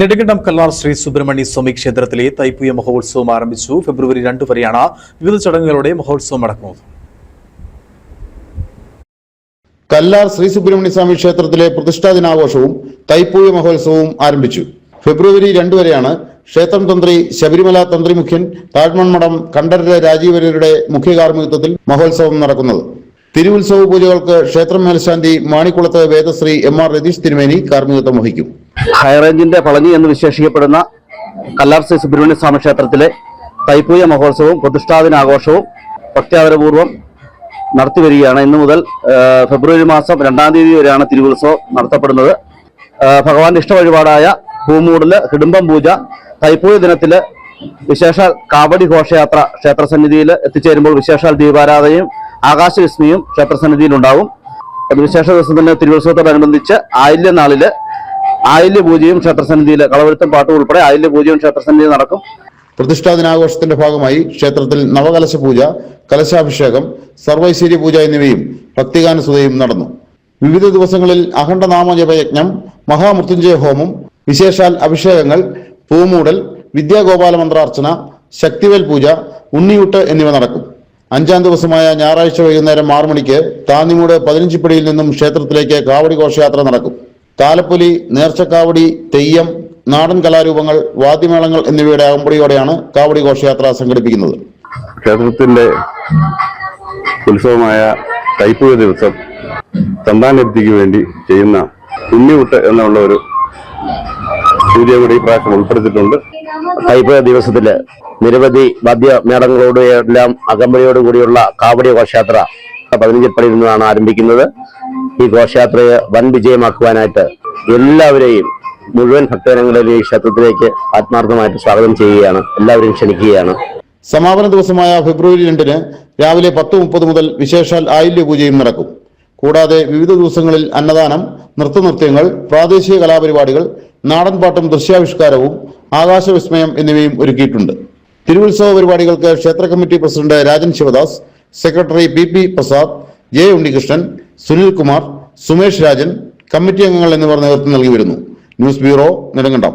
നെടുങ്കണ്ടം കല്ലാർ ശ്രീ സുബ്രഹ്മണ്യ സ്വാമി ക്ഷേത്രത്തിലെ തൈപ്പൂയ മഹോത്സവം ആരംഭിച്ചു. ഫെബ്രുവരി രണ്ടു വരെയാണ് വിവിധ ചടങ്ങുകളുടെ മഹോത്സവം നടക്കുന്നത്. കല്ലാർ ശ്രീ സുബ്രഹ്മണ്യ സ്വാമി ക്ഷേത്രത്തിലെ പ്രതിഷ്ഠാ ദിനാഘോഷവും തൈപ്പൂയ മഹോത്സവവും ആരംഭിച്ചു. ഫെബ്രുവരി രണ്ടു വരെയാണ് ക്ഷേത്രം തന്ത്രി ശബരിമല തന്ത്രി മുഖ്യൻ താഴ്മൺമഠം കണ്ഠരര രാജീവരരുടെ മുഖ്യ കാർമ്മികത്വത്തിൽ മഹോത്സവം നടക്കുന്നത്. തിരുവുത്സവ പൂജകൾക്ക് ക്ഷേത്രം മേൽശാന്തി മാണിക്കുളത്ത് വേദശ്രീ എം ആർ രതീഷ് തിരുമേനി കാർമ്മികത്വം വഹിക്കും. ഹൈറേഞ്ചിന്റെ പളനി എന്ന് വിശേഷിക്കപ്പെടുന്ന കല്ലാർ ശ്രീ സുബ്രഹ്മണ്യ സ്വാമി ക്ഷേത്രത്തിലെ തൈപ്പൂയ മഹോത്സവവും പ്രതിഷ്ഠാദിനാഘോഷവും ഭക്ത്യാദരപൂർവം നടത്തിവരികയാണ്. ഇന്നു മുതൽ ഫെബ്രുവരി മാസം രണ്ടാം തീയതി വരെയാണ് തിരുവുത്സവം നടത്തപ്പെടുന്നത്. ഭഗവാന്റെ ഇഷ്ട വഴിപാടായ പൂമൂടൽ ഹിടുംബം പൂജ തൈപ്പൂയ ദിനത്തിൽ വിശേഷാൽ കാവടി ഘോഷയാത്ര ക്ഷേത്രസന്നിധിയിൽ എത്തിച്ചേരുമ്പോൾ വിശേഷാൽ ദീപാരാധനയും ആകാശവിസ്മയും ക്ഷേത്രസന്നിധിയിൽ ഉണ്ടാവും വിശേഷ ദിവസം തന്നെ തിരുവുത്സവത്തോടനുബന്ധിച്ച് ആയില്യ നാളിൽ ആയില്യ പൂജയും ക്ഷേത്രസന്നിധിയിൽ കളവെഴുത്തും പാട്ടും ഉൾപ്പെടെ ആയില്യ പൂജയും ക്ഷേത്രസന്നിധിയിൽ നടക്കും. പ്രതിഷ്ഠാ ദിനാഘോഷത്തിന്റെ ഭാഗമായി ക്ഷേത്രത്തിൽ നവകലശ പൂജ കലശാഭിഷേകം സർവൈശ്വര്യ പൂജ എന്നിവയും ഭക്തിഗാനസുതയും നടന്നു. വിവിധ ദിവസങ്ങളിൽ അഖണ്ഡ നാമജപയജ്ഞം മഹാമൃത്യുഞ്ജയ ഹോമം വിശേഷാൽ അഭിഷേകങ്ങൾ പൂമൂടൽ വിദ്യാഗോപാല മന്ത്രാർച്ചന ശക്തിവേൽ പൂജ ഉണ്ണിയൂട്ട് എന്നിവ നടക്കും. അഞ്ചാം ദിവസമായ ഞായറാഴ്ച വൈകുന്നേരം ആറു മണിക്ക് താന്നിമൂട് പതിനഞ്ചിപ്പടിയിൽ നിന്നും ക്ഷേത്രത്തിലേക്ക് കാവടി ഘോഷയാത്ര നടക്കും. താലപ്പൊലി നേർച്ചക്കാവടി തെയ്യം നാടൻ കലാരൂപങ്ങൾ വാദ്യമേളങ്ങൾ എന്നിവയുടെ അകമ്പടിയോടെയാണ് കാവടി ഘോഷയാത്ര സംഘടിപ്പിക്കുന്നത്. ക്ഷേത്രത്തിന്റെ ഉത്സവമായ തൈപ്പൂയ ദിവസം സന്താനലബ്ധിക്ക് വേണ്ടി ചെയ്യുന്ന ഉണ്ണിമുട്ട് എന്നുള്ള ഒരു പൂജയും കൂടി പ്രാവശ്യം ഉൾപ്പെടുത്തിയിട്ടുണ്ട്. തൈപ്പൂയ ദിവസത്തിൽ നിരവധി വാദ്യമേളങ്ങളോട് എല്ലാം അകമ്പടിയോടുകൂടിയുള്ള കാവടി ഘോഷയാത്ര പതിനഞ്ചപ്പടിയിൽ നിന്നാണ് ആരംഭിക്കുന്നത്. ഈ ഘോഷയാത്രയെ വൻ വിജയമാക്കുവാനായിട്ട് എല്ലാവരെയും മുഴുവൻ ഭക്തജനങ്ങളെയും ഈ ക്ഷേത്രത്തിലേക്ക് ആത്മാർത്ഥമായിട്ട് സ്വാഗതം ചെയ്യുകയാണ്. എല്ലാവരും ക്ഷണിക്കുകയാണ്. സമാപന ദിവസമായ ഫെബ്രുവരി രണ്ടിന് രാവിലെ പത്ത് മുപ്പത് മുതൽ വിശേഷാൽ ആയില്യ പൂജയും നടക്കും. കൂടാതെ വിവിധ ദിവസങ്ങളിൽ അന്നദാനം നൃത്തനൃത്യങ്ങൾ പ്രാദേശിക കലാപരിപാടികൾ നാടൻപാട്ടും ദൃശ്യാവിഷ്കാരവും ആകാശവിസ്മയം എന്നിവയും ഒരുക്കിയിട്ടുണ്ട്. തിരുവുത്സവ പരിപാടികൾക്ക് ക്ഷേത്ര committee president Rajan Sivadas secretary P P Prasad J Unnikrishnan Sunil Kumar Sumesh Rajan committee അംഗങ്ങൾ എന്നിവർ നേതൃത്വം നൽകി വരുന്നു. News bureau Nedumkandam.